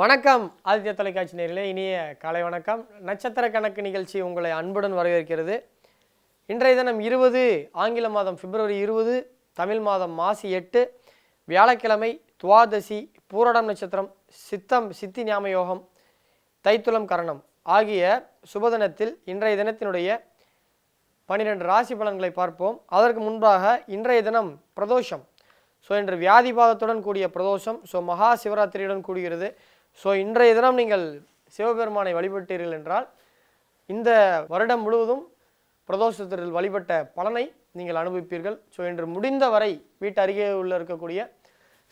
வணக்கம். ஆதித்ய தொலைக்காட்சி நேரிலே இனிய காலை வணக்கம். நட்சத்திர கணக்கு நிகழ்ச்சி உங்களை அன்புடன் வரவேற்கிறது. இன்றைய தினம் இருபது ஆங்கில மாதம் பிப்ரவரி இருபது தமிழ் மாதம் மாசி எட்டு வியாழக்கிழமை துவாதசி பூரடம் நட்சத்திரம் சித்தம் சித்தி ஞாம யோகம் தைத்துளம் கரணம் ஆகிய சுபதினத்தில் இன்றைய தினத்தினுடைய பன்னிரெண்டு ராசி பலன்களை பார்ப்போம். அதற்கு முன்பாக இன்றைய தினம் பிரதோஷம். ஸோ இன்று வியாதிபாதத்துடன் கூடிய பிரதோஷம். ஸோ மகா சிவராத்திரியுடன் கூடுகிறது. ஸோ இன்றைய தினம் நீங்கள் சிவபெருமானை வழிபட்டீர்கள் என்றால் இந்த வருடம் முழுவதும் பிரதோஷத்தில் வழிபட்ட பலனை நீங்கள் அனுபவிப்பீர்கள். ஸோ இன்று முடிந்த வரை வீட்டு அருகே உள்ள இருக்கக்கூடிய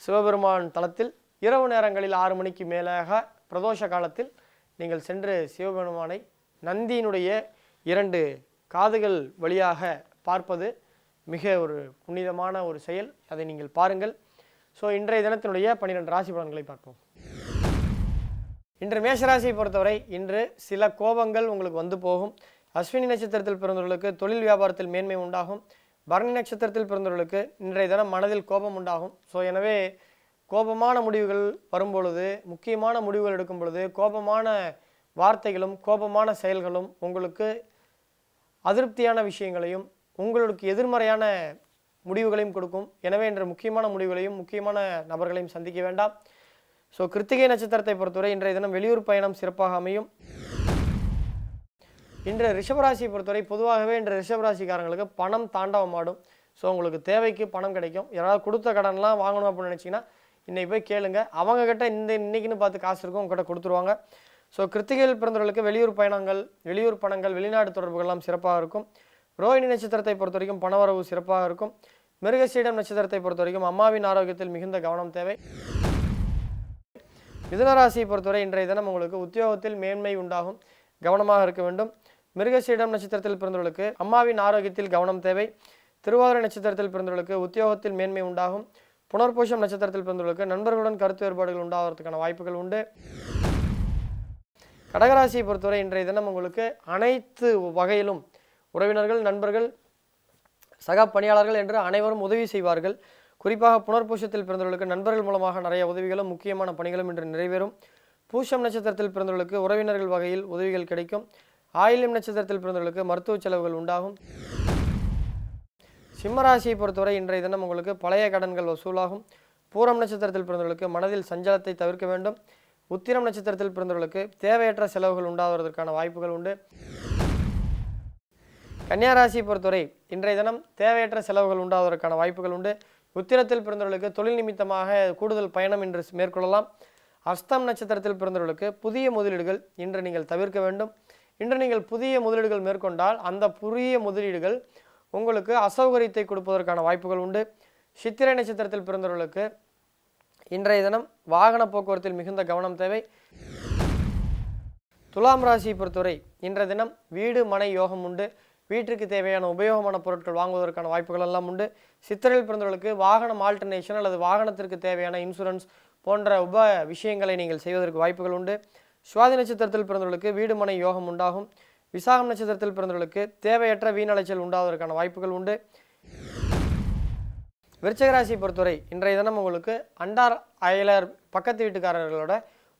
சிவபெருமான் தலத்தில் இரவு நேரங்களில் ஆறு மணிக்கு மேலாக பிரதோஷ காலத்தில் நீங்கள் சென்று சிவபெருமானை நந்தியினுடைய இரண்டு காதுகள் வழியாக பார்ப்பது மிக ஒரு புனிதமான ஒரு செயல். அதை நீங்கள் பாருங்கள். ஸோ இன்றைய தினத்தினுடைய பன்னிரெண்டு ராசி பலன்களை பார்ப்போம். இன்று மேஷராசியை பொறுத்தவரை இன்று சில கோபங்கள் உங்களுக்கு வந்து போகும். அஸ்வினி நட்சத்திரத்தில் பிறந்தவர்களுக்கு தொழில் வியாபாரத்தில் மேன்மை உண்டாகும். பரணி நட்சத்திரத்தில் பிறந்தவர்களுக்கு இன்றைய தினம் மனதில் கோபம் உண்டாகும். ஸோ எனவே கோபமான முடிவுகள் வரும்பொழுது முக்கியமான முடிவுகள் எடுக்கும் பொழுது கோபமான வார்த்தைகளும் கோபமான செயல்களும் உங்களுக்கு அதிருப்தியான விஷயங்களையும் உங்களுக்கு எதிர்மறையான முடிவுகளையும் கொடுக்கும். எனவே இன்று முக்கியமான முடிவுகளையும் முக்கியமான நபர்களையும் சந்திக்க வேண்டாம். ஸோ கிருத்திகை நட்சத்திரத்தை பொறுத்தவரை இன்றைய தினம் வெளியூர் பயணம் சிறப்பாக அமையும். இன்று ரிஷபராசியை பொறுத்தவரை பொதுவாகவே இன்று ரிஷபராசிக்காரங்களுக்கு பணம் தாண்டவமாடும் ஸோ உங்களுக்கு தேவைக்கு பணம் கிடைக்கும். யாராவது கொடுத்த கடன்லாம் வாங்கணும் அப்படின்னு நினச்சிங்கன்னா இன்றைக்கி போய் கேளுங்க. அவங்க கிட்ட இந்த இன்றைக்கின்னு பார்த்து காசு இருக்கும் உங்ககிட்ட கொடுத்துருவாங்க. ஸோ கிருத்திகையில் பிறந்தவர்களுக்கு வெளியூர் பயணங்கள் வெளியூர் பணங்கள் வெளிநாடு தொடர்புகள்லாம் சிறப்பாக இருக்கும். ரோஹிணி நட்சத்திரத்தை பொறுத்த வரைக்கும் பணவரவு சிறப்பாக இருக்கும். மிருகசீடம் நட்சத்திரத்தை பொறுத்த வரைக்கும் அம்மாவின் ஆரோக்கியத்தில் மிகுந்த கவனம் தேவை. மிதுனராசியை பொறுத்தவரை இன்றைய தினம் உங்களுக்கு உத்தியோகத்தில் மேன்மை உண்டாகும். கவனமாக இருக்க வேண்டும். மிருகசீடம் நட்சத்திரத்தில் பிறந்தவர்களுக்கு அம்மாவின் ஆரோக்கியத்தில் கவனம் தேவை. திருவாதிரை நட்சத்திரத்தில் பிறந்தவர்களுக்கு உத்தியோகத்தில் மேன்மை உண்டாகும். புனர்பூஷம் நட்சத்திரத்தில் பிறந்தவர்களுக்கு நண்பர்களுடன் கருத்து வேறுபாடுகள் உண்டாகிறதுக்கான வாய்ப்புகள் உண்டு. கடகராசியை பொறுத்தவரை இன்றைய தினம் உங்களுக்கு அனைத்து வகையிலும் உறவினர்கள் நண்பர்கள் சக பணியாளர்கள் என்று அனைவரும் உதவி செய்வார்கள். குறிப்பாக புனர்பூஷத்தில் பிறந்தவர்களுக்கு நண்பர்கள் மூலமாக நிறைய உதவிகளும் முக்கியமான பணிகளும் இன்று நிறைவேறும். பூஷம் நட்சத்திரத்தில் பிறந்தவர்களுக்கு உறவினர்கள் வகையில் உதவிகள் கிடைக்கும். ஆயிலம் நட்சத்திரத்தில் பிறந்தவர்களுக்கு மருத்துவ செலவுகள் உண்டாகும். சிம்மராசியை பொறுத்தவரை இன்றைய தினம் உங்களுக்கு பழைய கடன்கள் வசூலாகும். பூரம் நட்சத்திரத்தில் பிறந்தவர்களுக்கு மனதில் சஞ்சலத்தை தவிர்க்க வேண்டும். உத்திரம் நட்சத்திரத்தில் பிறந்தவர்களுக்கு தேவையற்ற செலவுகள் உண்டாவதற்கான வாய்ப்புகள் உண்டு. கன்னியாராசியை பொறுத்தவரை இன்றைய தினம் தேவையற்ற செலவுகள் உண்டாவதற்கான வாய்ப்புகள் உண்டு. உத்திரத்தில் பிறந்தவர்களுக்கு தொழில் நிமித்தமாக கூடுதல் பயணம் இன்று மேற்கொள்ளலாம். அஸ்தம் நட்சத்திரத்தில் பிறந்தவர்களுக்கு புதிய முதலீடுகள் இன்று நீங்கள் தவிர்க்க வேண்டும். இன்று நீங்கள் புதிய முதலீடுகள் மேற்கொண்டால் அந்த புதிய முதலீடுகள் உங்களுக்கு அசௌகரியத்தை கொடுப்பதற்கான வாய்ப்புகள் உண்டு. சித்திரை நட்சத்திரத்தில் பிறந்தவர்களுக்கு இன்றைய தினம் வாகன போக்குவரத்தில் மிகுந்த கவனம் தேவை. துலாம் ராசியை பொறுத்தவரை இன்றைய தினம் வீடு மனை யோகம் உண்டு. வீட்டிற்கு தேவையான உபயோகமான பொருட்கள் வாங்குவதற்கான வாய்ப்புகள் எல்லாம் உண்டு. சித்திரையில் பிறந்தவர்களுக்கு வாகனம் ஆல்டர்னேஷன் அல்லது வாகனத்திற்கு தேவையான இன்சூரன்ஸ் போன்ற உப விஷயங்களை நீங்கள் செய்வதற்கு வாய்ப்புகள் உண்டு. சுவாதி நட்சத்திரத்தில் பிறந்தவர்களுக்கு வீடு மனை யோகம் உண்டாகும். விசாகம் நட்சத்திரத்தில் பிறந்தவர்களுக்கு தேவையற்ற வீணலைச்சல் உண்டாவதற்கான வாய்ப்புகள் உண்டு. விருச்சகராசி பொறுத்தவரை இன்றைய தினம் உங்களுக்கு அண்டார் அயலர் பக்கத்து வீட்டுக்காரர்களோட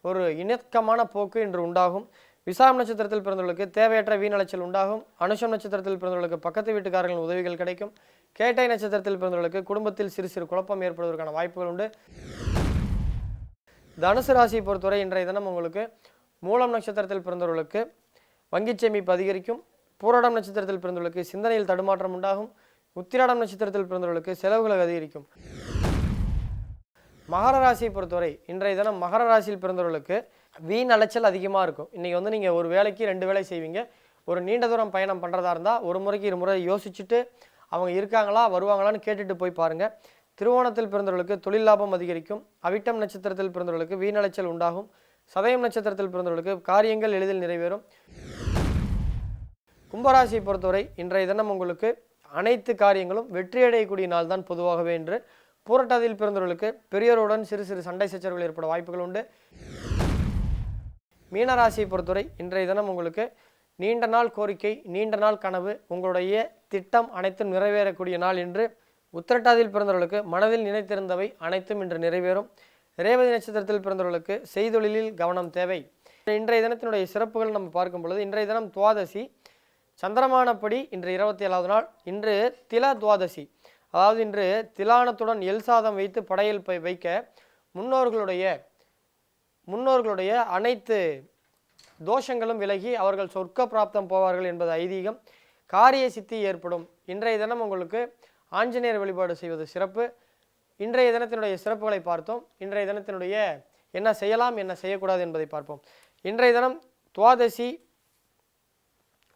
ஒரு இணக்கமான போக்கு இன்று உண்டாகும். விசாம் நட்சத்திரத்தில் பிறந்தவர்களுக்கு தேவையற்ற வீணலைச்சல் உண்டாகும். அனுஷம் நட்சத்திரத்தில் பிறந்தவர்களுக்கு பக்கத்து வீட்டுக்காரர்களின் உதவிகள் கிடைக்கும். கேட்டை நட்சத்திரத்தில் பிறந்தவர்களுக்கு குடும்பத்தில் சிறு சிறு குழப்பம் ஏற்படுவதற்கான வாய்ப்புகள் உண்டு. தனுசு ராசியை பொறுத்தவரை இன்றைய தினம் உங்களுக்கு மூலம் நட்சத்திரத்தில் பிறந்தவர்களுக்கு வங்கிச் சேமிப்பு அதிகரிக்கும். பூரடம் நட்சத்திரத்தில் பிறந்தவர்களுக்கு சிந்தனையில் தடுமாற்றம் உண்டாகும். உத்திராடம் நட்சத்திரத்தில் பிறந்தவர்களுக்கு செலவுகள் அதிகரிக்கும். மகர ராசியை பொறுத்தவரை இன்றைய தினம் மகர ராசியில் பிறந்தவர்களுக்கு வீண் அலைச்சல் அதிகமாக இருக்கும். இன்றைக்கி வந்து நீங்கள் ஒரு வேலைக்கு ரெண்டு வேலை செய்வீங்க. ஒரு நீண்ட தூரம் பயணம் பண்ணுறதா இருந்தால் ஒரு முறைக்கு இரு முறை யோசிச்சுட்டு அவங்க இருக்காங்களா வருவாங்களான்னு கேட்டுட்டு போய் பாருங்கள் திருவோணத்தில் பிறந்தவர்களுக்கு தொழில் லாபம் அதிகரிக்கும். அவிட்டம் நட்சத்திரத்தில் பிறந்தவர்களுக்கு வீணலைச்சல் உண்டாகும். சதயம் நட்சத்திரத்தில் பிறந்தவர்களுக்கு காரியங்கள் எளிதில் நிறைவேறும். கும்பராசியை பொறுத்தவரை இன்றைய தினம் உங்களுக்கு அனைத்து காரியங்களும் வெற்றியடையக்கூடிய நாள் தான் பொதுவாகவே என்று. பூரட்டாதியில் பிறந்தவர்களுக்கு பெரியோருடன் சிறு சிறு சண்டை சச்சரவுகள் ஏற்பட வாய்ப்புகள் உண்டு. மீனராசியை பொறுத்தவரை இன்றைய தினம் உங்களுக்கு நீண்ட நாள் கோரிக்கை நீண்ட நாள் கனவு உங்களுடைய திட்டம் அனைத்தும் நிறைவேறக்கூடிய நாள் என்று உத்திரட்டாதியில் பிறந்தவர்களுக்கு மனதில் நினைத்திருந்தவை அனைத்தும் இன்று நிறைவேறும். ரேவதி நட்சத்திரத்தில் பிறந்தவர்களுக்கு செய்தொழிலில் கவனம் தேவை. இன்றைய தினத்தினுடைய சிறப்புகள் நம்ம பார்க்கும் பொழுது இன்றைய தினம் துவாதசி. சந்திரமானப்படி இன்று இருபத்தி ஏழாவது நாள் இன்று தில துவாதசி. அதாவது இன்று திலானத்துடன் எல் சாதம் வைத்து படையல் வைக்க முன்னோர்களுடைய முன்னோர்களுடைய அனைத்து தோஷங்களும் விலகி அவர்கள் சொர்க்க பிராப்தம் போவார்கள் என்பது ஐதீகம். காரிய சித்தி ஏற்படும். இன்றைய தினம் உங்களுக்கு ஆஞ்சநேயர் வழிபாடு செய்வது சிறப்பு. இன்றைய தினத்தினுடைய சிறப்புகளை பார்த்தோம். இன்றைய தினத்தினுடைய என்ன செய்யலாம் என்ன செய்யக்கூடாது என்பதை பார்ப்போம். இன்றைய தினம் துவாதசி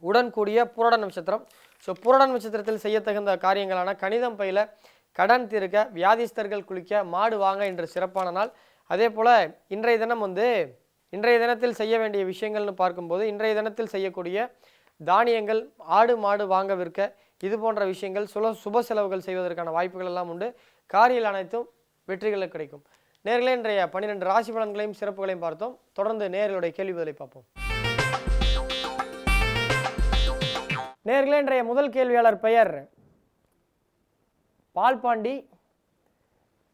உடன் கூடிய புரட நட்சத்திரம். ஸோ புரட நட்சத்திரத்தில் செய்யத்தகுந்த காரியங்களான கணிதம் பயில கடன் தீர்க்க வியாதிஸ்தர்கள் குளிக்க மாடு வாங்க என்று சிறப்பான நாள். அதே போல் இன்றைய தினம் வந்து இன்றைய தினத்தில் செய்ய வேண்டிய விஷயங்கள்னு பார்க்கும்போது இன்றைய தினத்தில் செய்யக்கூடிய தானியங்கள் ஆடு மாடு வாங்க விற்க இது போன்ற விஷயங்கள் சுல சுப செலவுகள் செய்வதற்கான வாய்ப்புகள் எல்லாம் உண்டு. காரியில் அனைத்தும் வெற்றிகள் கிடைக்கும். நேர்களே இன்றைய பன்னிரெண்டு ராசி பலன்களையும் சிறப்புகளையும் பார்த்தோம். தொடர்ந்து நேர்களுடைய கேள்வி பதிலை பார்ப்போம். நேர்களே இன்றைய முதல் கேள்வியாளர் பெயர் பால்பாண்டி.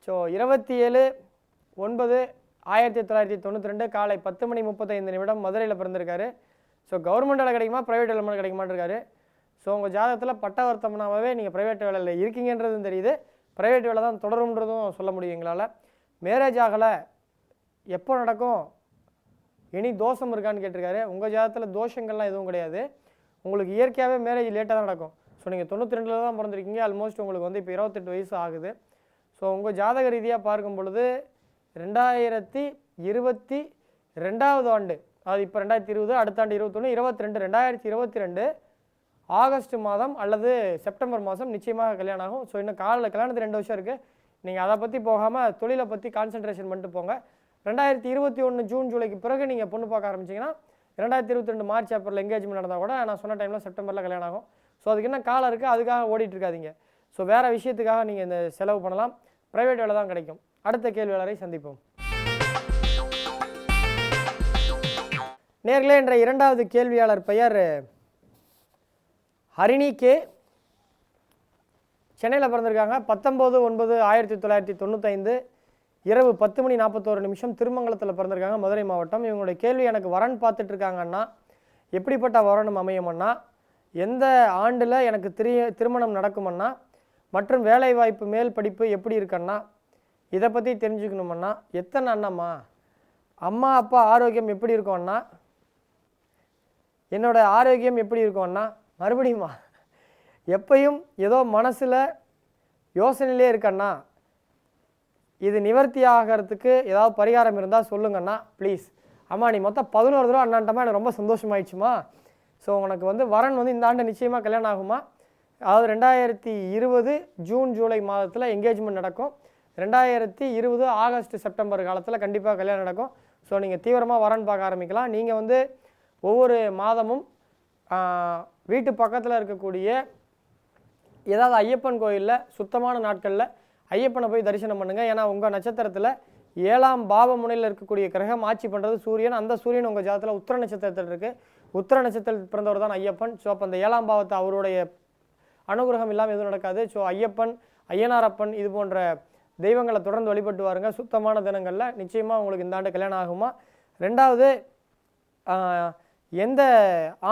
ஸோ இருபத்தி ஏழு ஒன்பது ஆயிரத்தி தொள்ளாயிரத்தி தொண்ணூற்றி ரெண்டு காலை பத்து மணி முப்பத்தைந்து நிமிடம் மதுரையில் பிறந்திருக்காரு. ஸோ கவர்மெண்ட் வேலை கிடைக்குமா? ப்ரைவேட் வேலை மட்டும் ஸோ உங்கள் ஜாதகத்தில் பட்டவர்த்தமனாவே நீங்கள் ப்ரைவேட் வேலையில் இருக்கீங்கன்றதும் தெரியுது. ப்ரைவேட் வேலை தான் தொடரும்ன்றதும் சொல்ல முடியும் எங்களால். மேரேஜ் ஆகலை. எப்போ நடக்கும்? இனி தோஷம் இருக்கான்னு கேட்டிருக்காரு. உங்கள் ஜாதகத்தில் தோஷங்கள்லாம் எதுவும் கிடையாது. உங்களுக்கு இயற்கையாகவே மேரேஜ் லேட்டாக தான் நடக்கும். ஸோ நீங்கள் தொண்ணூற்றி ரெண்டில் தான் பிறந்திருக்கீங்க. ஆல்மோஸ்ட் உங்களுக்கு வந்து இப்போ இருபத்தெட்டு வயசு ஆகுது. ஸோ உங்கள் ஜாதக ரீதியாக பார்க்கும் பொழுது ரெண்டாயிரத்தி இருபத்தி ரெண்டாவது ஆண்டு. அது இப்போ ரெண்டாயிரத்தி இருபது அடுத்த ஆண்டு இருபத்தொன்று இருபத்தி ரெண்டு ரெண்டாயிரத்தி இருபத்தி ரெண்டு ஆகஸ்ட் மாதம் அல்லது செப்டம்பர் மாதம் நிச்சயமாக கல்யாணம் ஆகும். ஸோ இன்னும் காலில் கல்யாணத்து ரெண்டு வருஷம் இருக்குது நீங்கள் அதை பற்றி போகாமல் தொழிலை பற்றி கான்சென்ட்ரேஷன் பண்ணிட்டு போங்க. ரெண்டாயிரத்தி இருபத்தி ஒன்று ஜூன் ஜூலைக்கு பிறகு நீங்கள் பொண்ணு பார்க்க ஆரம்பிச்சிங்கன்னா ரெண்டாயிரத்தி இருபத்தி ரெண்டு மார்ச் ஏப்ரல் எங்கேஜ்மெண்ட் நடந்தால் கூட நான் சொன்ன டைமில் செப்டம்பரில் கல்யாணம் ஆகும். ஸோ அதுக்கு என்ன காலம் இருக்குது அதுக்காக ஓடிட்டு இருக்காதீங்க. ஸோ வேறு விஷயத்துக்காக நீங்கள் இந்த செலவு பண்ணலாம். ப்ரைவேட் வேலை தான் கிடைக்கும். அடுத்த கேள்வியாளரை சந்திப்போம். நேர்களே என்ற இரண்டாவது கேள்வியாளர் பெயர் ஹரிணி கே. சென்னையில் பிறந்திருக்காங்க. பத்தொம்போது ஒன்பது ஆயிரத்தி தொள்ளாயிரத்தி தொண்ணூத்தைந்து இரவு பத்து மணி நாற்பத்தோரு நிமிஷம் திருமங்கலத்தில் பிறந்திருக்காங்க மதுரை மாவட்டம். இவங்களுடைய கேள்வி எனக்கு வரன் பார்த்துட்டு இருக்காங்கன்னா எப்படிப்பட்ட வரணும் அமையுமன்னா எந்த ஆண்டில் எனக்கு திரு திருமணம் நடக்குமன்னா மற்றும் வேலைவாய்ப்பு மேல் படிப்பு எப்படி இருக்கன்னா இதை பற்றி தெரிஞ்சுக்கணுமன்னா எத்தனை அண்ணம்மா? அம்மா அப்பா ஆரோக்கியம் எப்படி இருக்கும்னா என்னோட ஆரோக்கியம் எப்படி இருக்கும்னா மறுபடியுமா எப்பையும் ஏதோ மனசில் யோசனையிலே இருக்கண்ணா இது நிவர்த்தி ஆகிறதுக்கு ஏதாவது பரிகாரம் இருந்தால் சொல்லுங்கண்ணா ப்ளீஸ் அம்மா நீ மொத்தம் பதினோரு தடவை அண்ணாண்டமா எனக்கு ரொம்ப சந்தோஷமாயிடுச்சுமா. ஸோ உனக்கு வந்து வரன் வந்து இந்த ஆண்டு நிச்சயமாக கல்யாணம் ஆகுமா? அதாவது ரெண்டாயிரத்தி இருபது ஜூன் ஜூலை மாதத்தில் என்கேஜ்மெண்ட் நடக்கும். ரெண்டாயிரத்தி இருபது ஆகஸ்ட் செப்டம்பர் காலத்தில் கண்டிப்பாக கல்யாணம் நடக்கும். ஸோ நீங்கள் தீவிரமாக வரன் பார்க்க ஆரம்பிக்கலாம். நீங்கள் வந்து ஒவ்வொரு மாதமும் வீட்டு பக்கத்தில் இருக்கக்கூடிய ஏதாவது ஐயப்பன் கோயிலில் சுத்தமான நாட்களில் ஐயப்பனை போய் தரிசனம் பண்ணுங்கள் ஏன்னா உங்கள் நட்சத்திரத்தில் ஏழாம் பாவ முனையில் இருக்கக்கூடிய கிரகம் ஆட்சி பண்ணுறது சூரியன். அந்த சூரியன் உங்கள் ஜாதத்தில் உத்திர நட்சத்திரத்தில் இருக்குது உத்திர நட்சத்திரத்தில் பிறந்தவர் தான் ஐயப்பன். ஸோ அப்போ அந்த ஏழாம் பாவத்தை அவருடைய அனுகிரகம் இல்லாமல் எதுவும் நடக்காது. ஸோ ஐயப்பன் ஐயனாரப்பன் இது போன்ற தெய்வங்களை தொடர்ந்து வழிபட்டு வாருங்க சுத்தமான தினங்களில் நிச்சயமாக உங்களுக்கு இந்த ஆண்டு கல்யாணம் ஆகுமா? ரெண்டாவது எந்த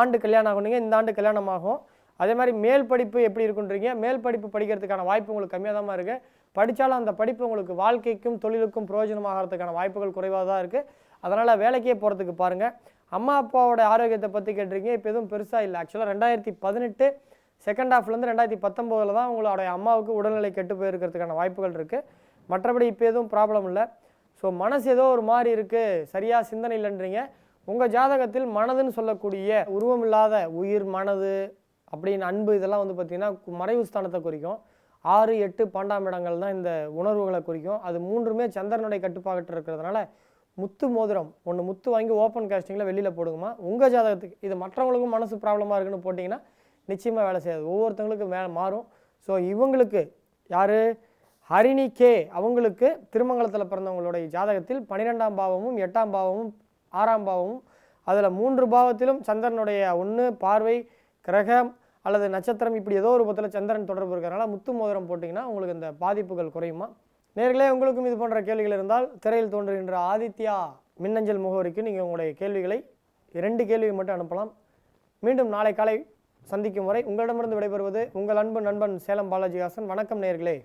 ஆண்டு கல்யாணம் ஆகுனீங்க? இந்த ஆண்டு கல்யாணம் ஆகும். அதே மாதிரி மேல் படிப்பு எப்படி இருக்குன்றீங்க? மேல் படிப்பு படிக்கிறதுக்கான வாய்ப்பு உங்களுக்கு கம்மியாக தான் இருக்குது படித்தாலும் அந்த படிப்பு உங்களுக்கு வாழ்க்கைக்கும் தொழிலுக்கும் பிரயோஜனமாகிறதுக்கான வாய்ப்புகள் குறைவாக தான் இருக்குது அதனால் வேலைக்கே போகிறதுக்கு பாருங்கள் அம்மா அப்பாவோட ஆரோக்கியத்தை பற்றி கேட்டிருக்கீங்க. இப்போ எதுவும் பெருசாக இல்லை. ஆக்சுவலாக ரெண்டாயிரத்தி பதினெட்டு செகண்ட் ஹாஃப்லேருந்து ரெண்டாயிரத்தி பத்தொம்போதில் தான் உங்களுடைய அம்மாவுக்கு உடல்நிலை கெட்டு போயிருக்கிறதுக்கான வாய்ப்புகள் இருக்குது மற்றபடி இப்போ எதுவும் ப்ராப்ளம் இல்லை. ஸோ மனசு ஏதோ ஒரு மாதிரி இருக்குது சரியாக சிந்தனை இல்லைன்றீங்க. உங்கள் ஜாதகத்தில் மனதுன்னு சொல்லக்கூடிய உருவம் இல்லாத உயிர் மனது அப்படின்னு அன்பு இதெல்லாம் வந்து பார்த்திங்கன்னா மறைவு ஸ்தானத்தை குறிக்கும். ஆறு எட்டு பன்னெண்டாம் இடங்கள் தான் இந்த உணர்வுகளை குறிக்கும். அது மூன்றுமே சந்திரனுடைய கட்டுப்பாட்டு இருக்கிறதுனால முத்து மோதிரம் ஒன்று முத்து வாங்கி ஓப்பன் காஸ்டிங்கில் வெளியில் போடுங்கம்மா. உங்கள் ஜாதகத்துக்கு இது மற்றவங்களுக்கும் மனசு ப்ராப்ளமாக இருக்குன்னு போட்டிங்கன்னா நிச்சயமாக வேலை செய்யாது. ஒவ்வொருத்தவங்களுக்கும் மே மாறும். ஸோ இவங்களுக்கு யார்? ஹரிணி கே அவங்களுக்கு திருமங்கலத்தில் பிறந்தவங்களுடைய ஜாதகத்தில் பன்னிரெண்டாம் பாவமும் எட்டாம் பாவமும் ஆறாம் பாவமும் அதில் மூன்று பாவத்திலும் சந்திரனுடைய ஒன்று பார்வை கிரகம் அல்லது நட்சத்திரம் இப்படி ஏதோ ஒரு பத்தில் சந்திரன் தொடர்பு இருக்கிறனால முத்து மோதிரம் போட்டிங்கன்னா உங்களுக்கு இந்த பாதிப்புகள் குறையுமா? நேர்களே உங்களுக்கும் இது போன்ற கேள்விகள் இருந்தால் திரையில் தோன்றுகின்ற ஆதித்யா மின்னஞ்சல் முகவரிக்கு நீங்கள் உங்களுடைய கேள்விகளை இரண்டு கேள்வி மட்டும் அனுப்பலாம். மீண்டும் நாளை காலை சந்திக்கும் வரை உங்களிடமிருந்து விடைபெறுவது உங்கள் அன்பு நண்பன் சேலம் பாலாஜி ஹாசன். வணக்கம் நேர்களே